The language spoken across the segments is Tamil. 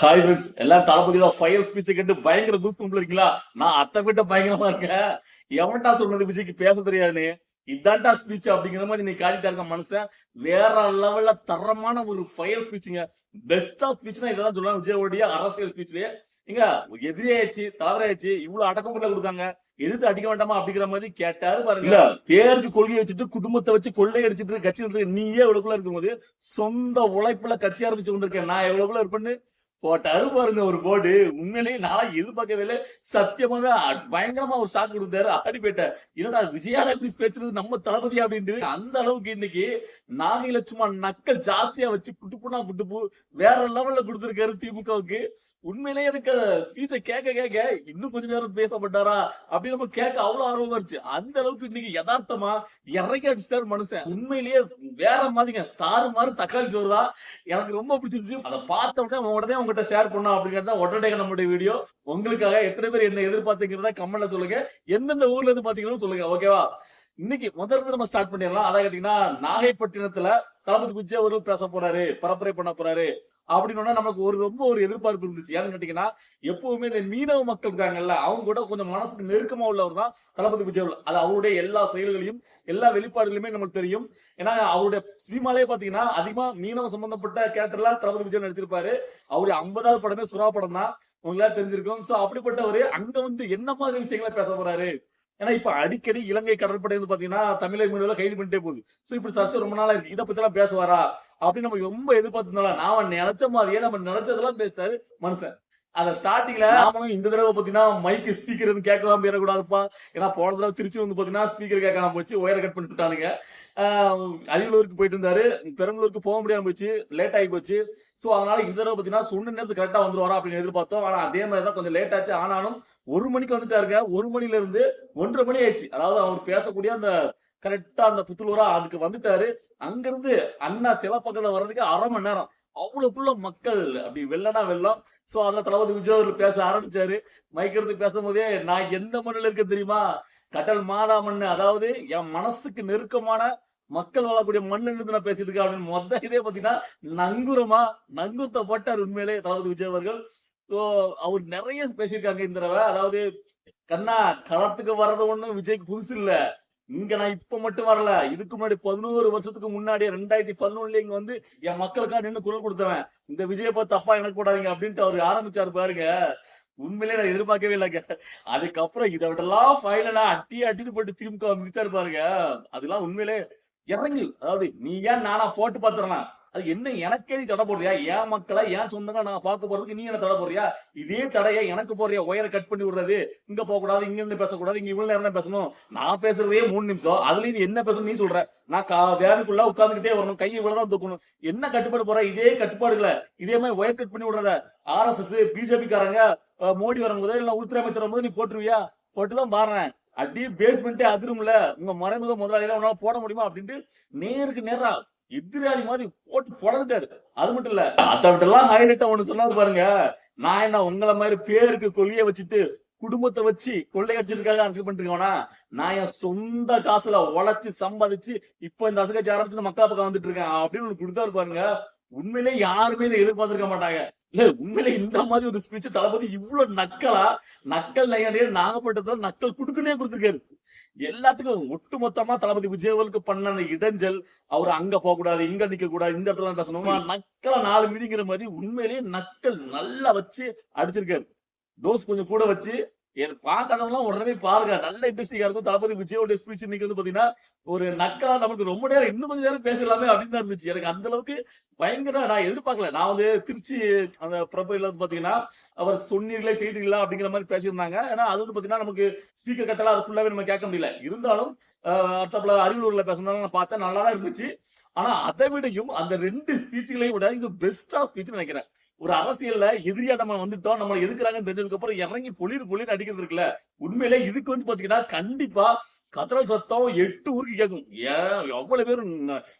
ஹாய் ஃப்ரெண்ட்ஸ் எல்லாம் தளபதியோட ஃபயர் ஸ்பீச்சை கேட்டு பயங்கர கூஸ் கும்பல இருக்கீங்களா? நான் அத்தை விட்ட பயங்கரமா இருக்கேன். எவன்டா சொன்னது விஜய்க்கு பேச தெரியாதுன்னு? இதான்டா ஸ்பீச் அப்படிங்கிற மாதிரி நீ காட்டிட்டா இருக்க மனுஷன். வேற லெவல்ல தரமான ஒரு ஃபயர் ஸ்பீச்சுங்க பெஸ்டா ஸ்பீச்னா இதான் சொல்லலாம் விஜயோடைய அரசியல் ஸ்பீச்லயே இங்க எதிரியாச்சு தவறாச்சு இவ்வளவு அடக்கமுள்ள கொடுக்காங்க. எதிர்த்து அடிக்க வேண்டாமா அப்படிங்கிற மாதிரி கேட்டாரு பாருங்க. இல்ல. பேருக்கு கொள்கையை வச்சுட்டு குடும்பத்தை வச்சு கொள்ளை அடிச்சிட்டு கட்சி நீயே எவ்வளவுக்குள்ள இருக்கும்போது சொந்த உழைப்புல கட்சி ஆரம்பிச்சு வந்திருக்கேன். நான் எவ்வளவுக்குள்ள இருப்பேன்னு போட்டாரு பாருங்க ஒரு போர்டு உண்மையிலேயே நான் எதிர்பார்க்கவே இல்லை சத்தியமாவே பயங்கரமா ஒரு ஷாக் கொடுத்தாரு. ஆடி போயிட்டேன் என்னடா விஜயாடா இப்படி பேசுறது? நம்ம தளபதி அப்படின்ட்டு அந்த அளவுக்கு இன்னைக்கு நாகையில சும்மா நக்கல் ஜாஸ்தியா வச்சு குட்டுப்புனா குட்டுப்பு வேற லெவல்ல கொடுத்துருக்காரு திமுகவுக்கு. உண்மையிலேயே எனக்கு ஸ்பீச்சை கேட்க கேட்க இன்னும் கொஞ்ச நேரம் பேசப்பட்டாரா? அப்படின்னு நம்ம கேட்க அவ்வளவு ஆர்வமா இருந்துச்சு. அந்த அளவுக்கு இன்னைக்கு யதார்த்தமா இறக்கி அடிச்சிட்டாரு மனுஷன். உண்மையிலேயே வேற மாதிரிங்க. தாறு மாறு தக்காளி சோறு தான். எனக்கு ரொம்ப பிடிச்சிருச்சு அதை பார்த்த உடனே உடனே உங்ககிட்ட ஷேர் பண்ணோம் அப்படிங்கறத உடனே நம்மளுடைய வீடியோ உங்களுக்காக எத்தனை பேர் என்ன எதிர்பார்த்தீங்கிறத கமெண்ட்ல சொல்லுங்க. எந்தெந்த ஊர்ல இருந்து பாத்தீங்கன்னு சொல்லுங்க. ஓகேவா இன்னைக்கு முதல்ல நம்ம ஸ்டார்ட் பண்ணிடலாம். அதான் கேட்டீங்கன்னா நாகைப்பட்டினத்துல தளபதி விஜய் அவர்கள் பேச போறாரு பரப்புரை பண்ண போறாரு அப்படின்னு நமக்கு ஒரு ரொம்ப ஒரு எதிர்பார்ப்பு இருந்துச்சு. ஏன்னு கேட்டீங்கன்னா எப்பவுமே இந்த மீனவ மக்கள் இருக்காங்கல்ல அவங்க கூட கொஞ்சம் மனசுக்கு நெருக்கமா உள்ளவர் தான் தளபதி விஜய் அவர்கள். அது அவருடைய எல்லா செயல்களையும் எல்லா வெளிப்பாடுகளுமே நமக்கு தெரியும். ஏன்னா அவருடைய சினிமாலே பாத்தீங்கன்னா அதிகமா மீனவ சம்பந்தப்பட்ட கேரக்டர்ல தளபதி விஜய் நடிச்சிருப்பாரு. அவருடைய ஐம்பதாவது படமே சுறா படம் தான் உங்களால தெரிஞ்சிருக்கும். சோ அப்படிப்பட்டவரு அங்க வந்து என்ன மாதிரி விஷயங்களை பேச போறாரு? ஏன்னா இப்ப அடிக்கடி இலங்கை கடற்படை வந்து பாத்தீங்கன்னா தமிழக மீனவர்களை கைது பண்ணிட்டே போகுது. சோ இப்படி சர்ச்சை ரொம்ப நாளா இருக்கு. இதை பத்தி எல்லாம் பேசுவாரா? அப்படின்னு நம்ம ரொம்ப எதிர்பார்த்திருந்தாலும் நான் நினைச்ச மாதிரியே நம்ம நினைச்சதெல்லாம் பேசிட்டாரு மனுஷன். அந்த ஸ்டார்டிங்ல நாமளும் இந்த தடவை பாத்தீங்கன்னா மைக் ஸ்பீக்கர் வந்து கேட்காம போயிடக்கூடாதுப்பா. ஏன்னா போன தடவை திருச்சி வந்து பாத்தீங்கன்னா ஸ்பீக்கர் கேட்காம போச்சு. ஒயர் கட் பண்ணிட்டானுங்க அரியலூருக்கு போயிட்டு இருந்தாரு. பெரம்பலூருக்கு போக முடியாம போச்சு. லேட் ஆகி போச்சு. சோ அதனால இந்த தடவை பாத்தீங்கன்னா சொன்ன நேரத்துக்கு கரெக்டா வந்துருவாரா அப்படின்னு எதிர்பார்த்தோம். ஆனா அதே மாதிரி தான் கொஞ்சம் லேட் ஆச்சு. ஆனாலும் ஒரு மணிக்கு வந்துட்டாருங்க. ஒரு மணில இருந்து ஒன்றரை மணி ஆயிடுச்சு. அதாவது அவர் பேசக்கூடிய அந்த கரெக்டா அந்த புத்துலூரா அதுக்கு வந்துட்டாரு. அங்கிருந்து அண்ணா சில பக்கத்துல வர்றதுக்கு அரை மணி நேரம். அவ்வளவுக்குள்ள மக்கள் அப்படி வெள்ளனா வெள்ளம். சோ அதுல தளபதி விஜய் பேச ஆரம்பிச்சாரு. மைக் பேசும்போதே நான் எந்த மண்ணில் இருக்க தெரியுமா? கடல் மாதா மண்ணு. அதாவது என் மனசுக்கு நெருக்கமான மக்கள் வாழக்கூடிய மண்ணுன்னு இருந்து நான் பேசிட்டு இருக்கேன் அப்படின்னு மொத்த இதே பாத்தீங்கன்னா நங்குரமா நங்குரத்தை போட்டார் உண்மையிலே தளபதி விஜய் அவர்கள். அவர் நிறைய பேசியிருக்காங்க இந்த தடவை. அதாவது கண்ணா களத்துக்கு வர்றது ஒண்ணும் விஜய்க்கு புதுசு இல்ல. இங்க நான் இப்ப மட்டும் வரல. இதுக்கு முன்னாடி பதினோரு வருஷத்துக்கு முன்னாடி ரெண்டாயிரத்தி பதினொன்னுல இங்க வந்து என் மக்களுக்காக நின்று குரல் கொடுத்தவன். இந்த விஜய பார்த்து தப்பா எனக்கு போடாதீங்க அப்படின்ட்டு அவர் ஆரம்பிச்சாரு பாருங்க. உண்மையிலே நான் எதிர்பார்க்கவே இல்லைங்க. அதுக்கப்புறம் இதை விடலாம் ஃபைனலா அட்டி அட்டிட்டு போட்டு திமுக மிதிச்சாரு பாருங்க. அதெல்லாம் உண்மையிலே இறங்கு. அதாவது நீ ஏன் நானா போட்டு பாத்துறேன் அது என்ன எனக்கே நீ தடை போடுறியா? என் மக்களை ஏன் சொந்தங்களை நான் பார்க்க போறதுக்கு நீ என்ன தடை போடுறியா? இதே தடையை எனக்கு போறியா ஒயரை கட் பண்ணி விடுறது இங்க போக கூடாது இங்க இருந்து பேசக்கூடாது இங்க இவ்வளவு நேரம் பேசணும். நான் பேசுறதே மூணு நிமிஷம். அதுலயும் நீ என்ன பேசணும் நீ சொல்ற. நான் கா- வேனுக்குள்ள உட்கார்ந்துகிட்டே வரணும். கை இவ்வளவுதான் தூக்கணும். என்ன கட்டுப்பாடு போற இதே கட்டுப்பாடுகளை. இதே மாதிரி ஒயர் கட் பண்ணி விடுறத ஆர்எஸ்எஸ் பிஜேபி காரங்க மோடி வரும்போது இல்ல உள்துறை அமைச்சர் வரும்போது நீ போட்டுருவியா? போட்டுதான் பாருறேன். அப்படியே பேஸ்மெண்ட்டே அதிரும்ல. உங்க மறைமுக முதலாளியில உன்னால போட முடியுமா? அப்படின்ட்டு நேருக்கு நேரா எதிராளி மாதிரி போட்டு பொழந்துட்டாரு. அது மட்டும் இல்ல அதை விட்டெல்லாம் ஹைலைட்டா ஒண்ணு சொன்னாரு பாருங்க. நான் என்ன உங்களை மாதிரி பேருக்கு கொள்கையை வச்சுட்டு குடும்பத்தை வச்சு கொள்ளையடிச்சதுக்காக அரசியல் பண்ணிட்டு நான் என் சொந்த காசுல உழைச்சு சம்பாதிச்சு இப்ப இந்த அரசியல் ஆரம்பிச்சு மக்கள் பக்கம் வந்துட்டு இருக்கேன் அப்படின்னு ஒண்ணு கொடுத்தாரு பாருங்க. உண்மையிலே யாருமே இதை எதிர்பார்த்திருக்க மாட்டாங்க. இல்ல உண்மையிலே இந்த மாதிரி ஒரு ஸ்பீச் தளபதி இவ்வளவு நக்கலா நக்கல் நையாண்டியே நாகப்பட்டத்துல நக்கல் குடுக்குனே கொடுத்துருக்காரு. எல்லாத்துக்கும் ஒட்டு மொத்தமா தளபதி விஜயவலுக்கு பண்ண அந்த இடைஞ்சல் அவர் அங்க போக கூடாது இங்க நிக்க கூடாது இந்த இடத்துல பேசணும். பேசணுமா நக்கல நாலு மீதிங்கிற மாதிரி உண்மையிலேயே நக்கல் நல்லா வச்சு அடிச்சிருக்காரு. டோஸ் கொஞ்சம் கூட வச்சு என் பார்க்காதவங்களாம் உடனே பாருங்க. நல்ல இன்ட்ரெஸ்டிங்கா இருக்கும். தளபதி விஜயோட ஸ்பீச் இன்னைக்கு வந்து பாத்தீங்கன்னா ஒரு நக்கலா நமக்கு ரொம்ப நேரம் இன்னும் கொஞ்சம் நேரம் பேசலாமே அப்படின்னு தான் இருந்துச்சு. எனக்கு அந்த அளவுக்கு பயங்கர நான் எதிர்பார்க்கல. நான் வந்து திருச்சி அந்த பிரபையில வந்து பாத்தீங்கன்னா அவர் சொன்னீர்களே செய்தீங்களா அப்படிங்கிற மாதிரி பேசியிருந்தாங்க. ஏன்னா அது வந்து பாத்தீங்கன்னா நமக்கு ஸ்பீக்கர் கட்டலாம் அது ஃபுல்லாவே நம்ம கேட்க முடியல. இருந்தாலும் அடுத்தப்பல அடுத்தப்புல அரியலூர்ல நான் பார்த்தேன். நல்லா தான் இருந்துச்சு. ஆனா அதை விடையும் அந்த ரெண்டு ஸ்பீச்சுகளையும் விட இது பெஸ்டா ஸ்பீச் நினைக்கிறேன். ஒரு அரசியல்ல எதிரியா நம்ம வந்துட்டோம் நம்ம எதுக்குறாங்கன்னு தெரிஞ்சதுக்கு அப்புறம் இறங்கி பொழிர் பொழிர் அடிக்கிறது இருக்குல்ல. உண்மையிலே இதுக்கு வந்து பாத்தீங்கன்னா கண்டிப்பா கதற சத்தம் எட்டு ஊருக்கு கேட்கும். ஏன்? எவ்வளவு பேர்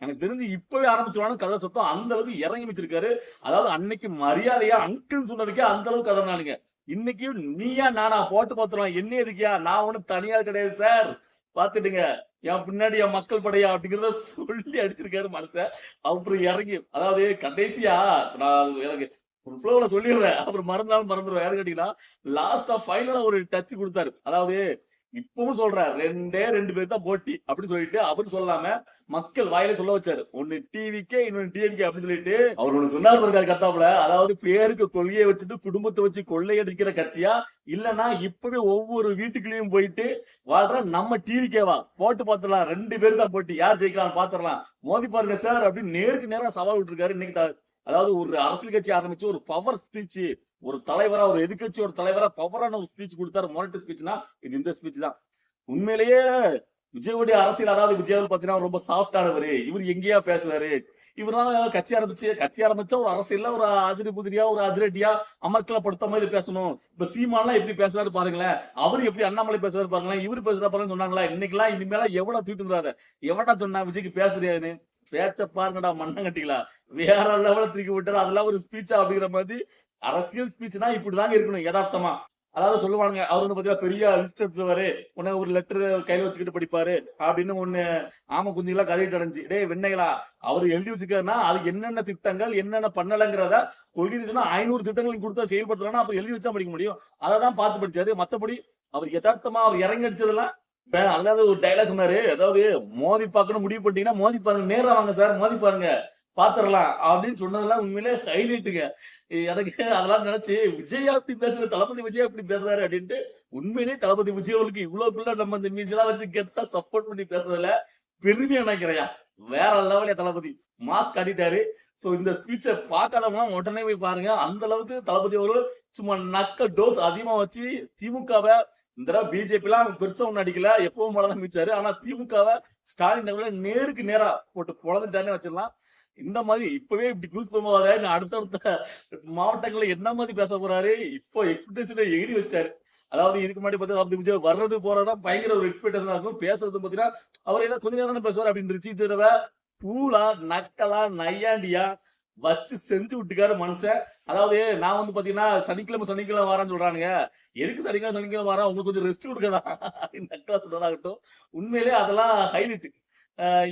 எனக்கு தெரிஞ்சு இப்பவே ஆரம்பிச்சுவானு கதற சத்தம். அந்த அளவுக்கு இறங்கி வச்சிருக்காரு. அதாவது அன்னைக்கு மரியாதையா அங்கிள் சொன்னதுக்கே அந்த அளவுக்கு கதறினானுங்க. இன்னைக்கு நீயா நானா போட்டு பாத்துருவான் என்ன எதுக்கியா? நான் ஒண்ணும் தனியார் கிடையாது சார் பாத்துட்டுங்க என் பின்னாடி என் மக்கள் படையா அப்படிங்கறத சொல்லி அடிச்சிருக்காரு மனச அப்புறம் இறங்கி அதாவது கடைசியா நான் எனக்கு ஒரு ஃப்ளோல சொல்லிடுறேன். அப்புறம் மறந்தாலும் மறந்துடுவேன் யாரு கேட்டீங்கன்னா லாஸ்டா ஃபைனலா ஒரு டச் கொடுத்தாரு. அதாவது இப்பவும் சொல்றாரு ரெண்டே ரெண்டு பேர் தான் போட்டி அப்படின்னு சொல்லிட்டு அவரு சொல்லாம மக்கள் வாயில சொல்ல வச்சாரு. ஒன்னு டிவிக்கே இன்னொன்னு டிஎம்கே அப்படின்னு சொல்லிட்டு அவர் ஒண்ணு சொன்னார் இருக்காரு கத்தாப்புல அதாவது பேருக்கு கொள்கையை வச்சுட்டு குடும்பத்தை வச்சு கொள்ளையடிக்கிற கட்சியா? இல்லனா இப்பவே ஒவ்வொரு வீட்டுக்குள்ளயும் போயிட்டு வாழ்ற நம்ம டிவிக்கேவா போட்டு பாத்துடலாம் ரெண்டு பேர் தான் போட்டி. யார் ஜெயிக்கலாம் பாத்துடலாம் மோதி பாருங்க சார் அப்படின்னு நேருக்கு நேரா சவால் விட்டுருக்காரு. இன்னைக்கு அதாவது ஒரு அரசியல் கட்சி ஆரம்பிச்சு ஒரு பவர் ஸ்பீச் ஒரு தலைவரா ஒரு எதிர்க்கட்சி ஒரு தலைவரா பவரான ஒரு ஸ்பீச் கொடுத்தாரு மோனிட்டர் ஸ்பீச்னா இது இந்த ஸ்பீச் தான். உண்மையிலேயே விஜயோடைய அரசியல் அதாவது விஜய் பாத்தீங்கன்னா ரொம்ப சாஃப்டானவரு இவர் எங்கேயா பேசுவாரு? இவரெல்லாம் கட்சி ஆரம்பிச்சு கட்சி ஆரம்பிச்சா ஒரு அரசியல்ல ஒரு அதிரி புதிரியா ஒரு அதிரடியா அமர்க்கலப்படுத்த மாதிரி பேசணும். இப்ப சீமான்லாம் எப்படி பேசுறாரு பாருங்களேன். அவர் எப்படி அண்ணாமலை பேசுறாரு பாருங்களேன். இவர் பேசுறா பாருங்க சொன்னாங்களா? இன்னைக்கு எல்லாம் இனிமேல எவ்வளவு தூக்கிட்டு எவ்வளவு சொன்னா விஜய்க்கு பேசுறியான்னு? பேச்ச பாருங்கடா கட்டிக்கலாம். வேற லெவல திருக்கி விட்டாரு அதெல்லாம் ஒரு ஸ்பீச்சா அப்படிங்கிற மாதிரி அரசியல் ஸ்பீச்னா இப்படிதாங்க இருக்கணும் யதார்த்தமா. அதாவது சொல்லுவாங்க அவர் வந்து பாத்தீங்கன்னா பெரிய லிஸ்ட் எடுத்துருவாரு உன்ன ஒரு லெட்டர் கையில வச்சுக்கிட்டு படிப்பாரு. அப்படின்னு ஒண்ணு ஆம குஞ்சுங்களா கதையிட்டு அடைஞ்சு டே வெண்ணைகளா அவர் எழுதி வச்சுக்காருன்னா அது என்னென்ன திட்டங்கள் என்னென்ன பண்ணலங்கிறத கொள்கை சொன்னா ஐநூறு திட்டங்கள் கொடுத்தா செயல்படுத்தலாம் அப்புறம் எழுதி வச்சா படிக்க முடியும். அதை தான் பார்த்து படிச்சாரு. மத்தபடி அவர் யதார்த்தமா அவர் இறங்கி அதாவது ஒரு டைலாக் சொன்னாரு. அதாவது மோதி பார்க்கணும் முடிவு பண்ணிட்டீங்கன்னா மோதி பாருங்க நேரம் வாங்க சார் மோதி பாருங்க பாத்துரலாம் அப்படின்னு சொன்னதெல்லாம் உண்மையிலே ஹைலைட்டுங்க எனக்கு அதெல்லாம் நினைச்சு விஜய் அப்படி பேசுற தளபதி விஜய் அப்படி பேசுறாரு அப்படின்ட்டு உண்மையிலேயே தளபதி விஜய் அவருக்கு இவ்வளவுக்குள்ள நம்ம இந்த மியூசியெல்லாம் வச்சு கெத்தா சப்போர்ட் பண்ணி பேசுறதுல பெருமையா நினைக்கிறையா வேற லெவலே தளபதி மாஸ்க் காட்டிட்டாரு. சோ இந்த ஸ்பீச்சை பார்க்காதவங்க உடனே போய் பாருங்க. அந்த அளவுக்கு தளபதி அவர்கள் சும்மா நக்க டோஸ் அதிகமா வச்சு திமுகவை இந்த தடவை பிஜேபி எல்லாம் பெருசா ஒண்ணு அடிக்கல. எப்பவும் போலதான் மிச்சாரு ஆனா திமுகவை ஸ்டாலின் அவர்களை நேருக்கு நேரா போட்டு பொழந்துட்டானே வச்சிடலாம் இந்த மாதிரி இப்பவே இப்படி கூஸ் போகாத அடுத்தடுத்த மாவட்டங்கள்ல என்ன மாதிரி பேச போறாரு? இப்போ எக்ஸ்பெக்டேஷன் எகிரி வச்சிட்டாரு. அதாவது இதுக்கு முன்னாடி பார்த்தீங்கன்னா அப்படி விஜய் வர்றது போறதா பயங்கர ஒரு எக்ஸ்பெக்டேஷனா இருக்கும். பேசுறது பாத்தீங்கன்னா அவர் என்ன கொஞ்ச நேரம் தானே பேசுவார் அப்படின்னு இருந்துச்சு தடவை பூலா நக்கலா நையாண்டியா வச்சு செஞ்சு விட்டுக்காரு மனுஷன். அதாவது நான் வந்து பாத்தீங்கன்னா சனிக்கிழமை சனிக்கிழமை வாரான்னு சொல்றானுங்க. எதுக்கு சனிக்கிழமை சனிக்கிழமை வரா உங்களுக்கு கொஞ்சம் ரெஸ்ட் கொடுக்கதா? அப்படின்னு அக்கா சொல்றதாகட்டும். உண்மையிலே அதெல்லாம் ஹைலைட்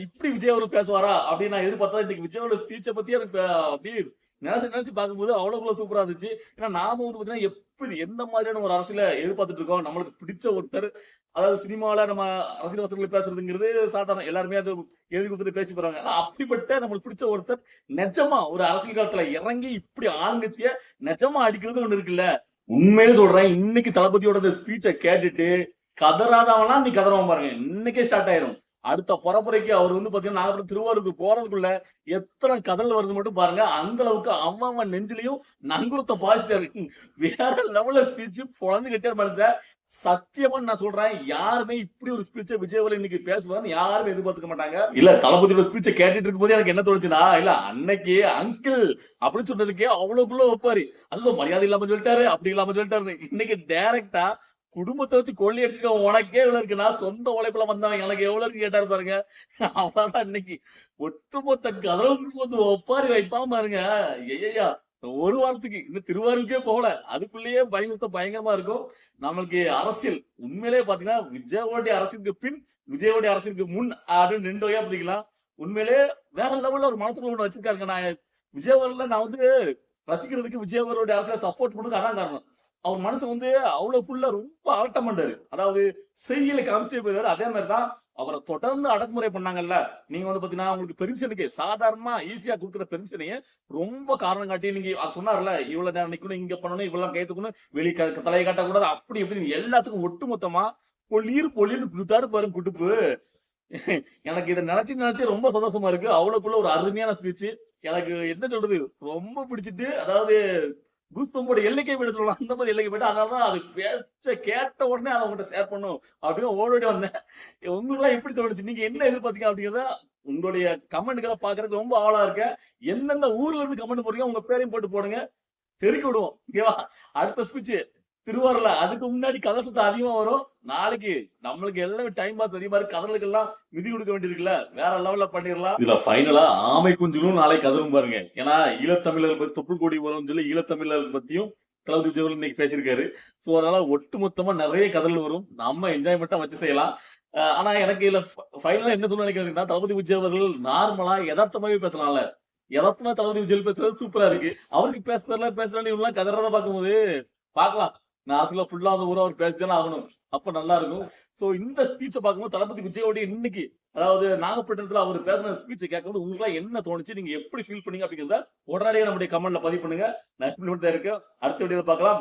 இப்படி விஜய் அவர்கள் பேசுவாரா? அப்படின்னு நான் எதிர்பார்த்தா இன்னைக்கு விஜயோட ஸ்பீச்சை பத்தி எனக்கு அப்படியே நினைச்சு நினைச்சு பார்க்கும்போது அவ்வளவுக்குள்ள சூப்பரா இருந்துச்சு. ஏன்னா நாம வந்து பாத்தீங்கன்னா எப்படி எந்த மாதிரியான ஒரு அரசியல எதிர்பார்த்துட்டு இருக்கோம்? நம்மளுக்கு பிடிச்ச ஒருத்தர் அதாவது சினிமாவில நம்ம அரசியல் வசதிகள் பேசுறதுங்கிறது சாதாரண எல்லாருமே அது எழுதி கொடுத்துட்டு பேசி போறாங்க. அப்படிப்பட்ட நம்மளுக்கு பிடிச்ச ஒருத்தர் நிஜமா ஒரு அரசியல் காலத்துல இறங்கி இப்படி ஆளுங்கட்சிய நிஜமா அடிக்கிறது ஒண்ணு இருக்குல்ல? உண்மையிலே சொல்றேன் இன்னைக்கு தளபதியோட ஸ்பீச்சை கேட்டுட்டு கதறாதவனா நீ கதறவன் பாருங்க. இன்னைக்கே ஸ்டார்ட் ஆயிரும். அடுத்த பரப்புரைக்கு அவர் வந்து பாத்தீங்கன்னா நாகப்பட்டினம் திருவாரூருக்கு போறதுக்குள்ள எத்தனை கதல் வருது மட்டும் பாருங்க. அந்த அளவுக்கு அவன் அவன் நெஞ்சிலையும் நங்குரத்தை பாசிட்டாரு வேற லெவல்ல ஸ்பீச் குழந்துகிட்டே இருப்பாரு சார் சத்தியமா நான் சொல்றேன் யாருமே இப்படி ஒரு ஸ்பீச்சை விஜயவர்கள் இன்னைக்கு பேசுவாருன்னு யாருமே எதிர்பார்த்துக்க மாட்டாங்க. இல்ல தளபதியோட ஸ்பீச்சை கேட்டுட்டு இருக்கும்போது எனக்கு என்ன தோணுச்சுன்னா இல்ல அன்னைக்கு அங்கிள் அப்படின்னு சொன்னதுக்கே அவ்வளவுக்குள்ள வைப்பாரு. அதுவும் மரியாதை இல்லாம சொல்லிட்டாரு அப்படி இல்லாம சொல்லிட்டாரு இன்னைக்கு டைரக்டா குடும்பத்தை வச்சு கொள்ளி அடிச்சுக்க உனக்கே எவ்வளவு இருக்கு. நான் சொந்த உழைப்புல வந்தவன். எனக்கு எவ்வளவு இருக்கு கேட்டாரு பாருங்க. அவ்வளவுதான் இன்னைக்கு. ஒட்டுமொத்த கதவுக்கு வந்து ஒப்பாரி வைப்பாம பாருங்க. ஐயா ஒரு வாரத்துக்கு. இன்னும் திருவாரூருக்கே போகல. அதுக்குள்ளேயே பயங்கரத்த பயங்கரமா இருக்கும். நம்மளுக்கு அரசியல். உண்மையிலேயே பாத்தீங்கன்னா விஜயோடைய அரசியலுக்கு பின் விஜயோடைய அரசியலுக்கு முன் அப்படின்னு ரெண்டு வகையா பிடிக்கலாம் உண்மையிலே வேற லெவல்ல ஒரு மனசுக்குள்ள ஒண்ணு வச்சிருக்காருங்க. நான் விஜயவரில் நான் வந்து ரசிக்கிறதுக்கு விஜயவருடைய அரசியல சப்போர்ட் பண்ணுறது அதான் காரணம். அவர் மனசு வந்து அவ்வளவுக்குள்ள ரொம்ப ஆட்டம் பண்றாரு. அதாவது செய்யல காமிச்சிட்டே போயிருவாரு அதே மாதிரி தான் அவரை தொடர்ந்து அடக்குமுறை பண்ணாங்கல்ல. நீங்க வந்து பாத்தீங்கன்னா உங்களுக்கு பெர்மிஷனுக்கு சாதாரணமா ஈஸியா கொடுக்குற பெர்மிஷனையே ரொம்ப காரணம் காட்டி நீங்க சொன்னார்ல இவ்வளவு நேரம் நிக்கணும் இங்க பண்ணணும் இவ்வளவு கைத்துக்கணும் வெளியே தலையை காட்டக்கூடாது அப்படி எப்படி எல்லாத்துக்கும் ஒட்டு மொத்தமா பொல்லீர் பொல்லீர் கொடுத்தாரு பாருங்க குட்டுப்பு எனக்கு இதை நினைச்சு நினைச்சு ரொம்ப சந்தோஷமா இருக்கு. அவ்வளவுக்குள்ள ஒரு அருமையான ஸ்பீச் எனக்கு என்ன சொல்றது? ரொம்ப பிடிச்சிட்டு அதாவது கூஸ்பம்போட எல்லைக்கை போயிட சொல்லலாம். அந்த மாதிரி எல்லைக்கு போயிட்டு அதனாலதான் அது பேச்ச கேட்ட உடனே அதை உங்கள்கிட்ட ஷேர் பண்ணும் அப்படின்னு ஓடோடி வந்தேன். உங்களுக்குலாம் எப்படி தோணுச்சு? நீங்க என்ன எதிர்பார்த்தீங்க அப்படிங்கிறத உங்களுடைய கமெண்ட்களை பாக்குறதுக்கு ரொம்ப ஆவலா இருக்கேன். எந்தெந்த ஊர்ல இருந்து கமெண்ட் போடுறீங்க உங்க பேரையும் போட்டு போடுங்க. தெருக்கி விடுவோம். ஓகேவா அடுத்த ஸ்பீச் திருவாரூர்ல அதுக்கு முன்னாடி கதை சுத்தம் அதிகமா வரும். நாளைக்கு நம்மளுக்கு எல்லாமே டைம் பாஸ் அதிகமா இருக்கு கதலுக்கு எல்லாம் விதி கொடுக்க வேண்டியிருக்குல்ல. வேற லெவல்ல பண்ணிடலாம். இதுல ஃபைனலா ஆமை குஞ்சுகளும் நாளைக்கு கதவும் பாருங்க. ஏன்னா ஈழத்தமிழர் பத்தி தொப்புள் கொடி வரும்னு சொல்லி ஈழத்தமிழர் பத்தியும் தளபதி விஜய் இன்னைக்கு பேசியிருக்காரு. சோ அதனால ஒட்டு மொத்தமா நிறைய கதல் வரும். நம்ம என்ஜாய்மெண்ட்டா வச்சு செய்யலாம். ஆனா எனக்கு இதுல ஃபைனலா என்ன சொல்ல நினைக்கிறேன்னா தளபதி விஜய் அவர்கள் நார்மலா யதார்த்தமாவே பேசலாம்ல. யதார்த்தமா தளபதி விஜய் பேசுறது சூப்பரா இருக்கு. அவருக்கு பேசுறதுல பேசுறாரு இவங்க கதறத பார்க்கும்போது பார்க்கலாம். நான் ஆசில ஃபுல்லா அந்த ஊரா அவர் பேசிதானே ஆகணும். அப்ப நல்லா இருக்கும். சோ இந்த ஸ்பீச்சை பார்க்கும்போது தளபதி விஜயோட இன்னைக்கு அதாவது நாகப்பட்டினத்துல அவர் பேசின ஸ்பீச்சை கேட்கும்போது உங்களுக்கு என்ன தோணுச்சு? நீங்க எப்படி ஃபீல் பண்ணீங்க அப்படிங்கிறத உடனடியாக நம்முடைய கமெண்ட்ல பதிவு பண்ணுங்க. நான் இருக்கேன். அடுத்த வீடியோல பார்க்கலாம்.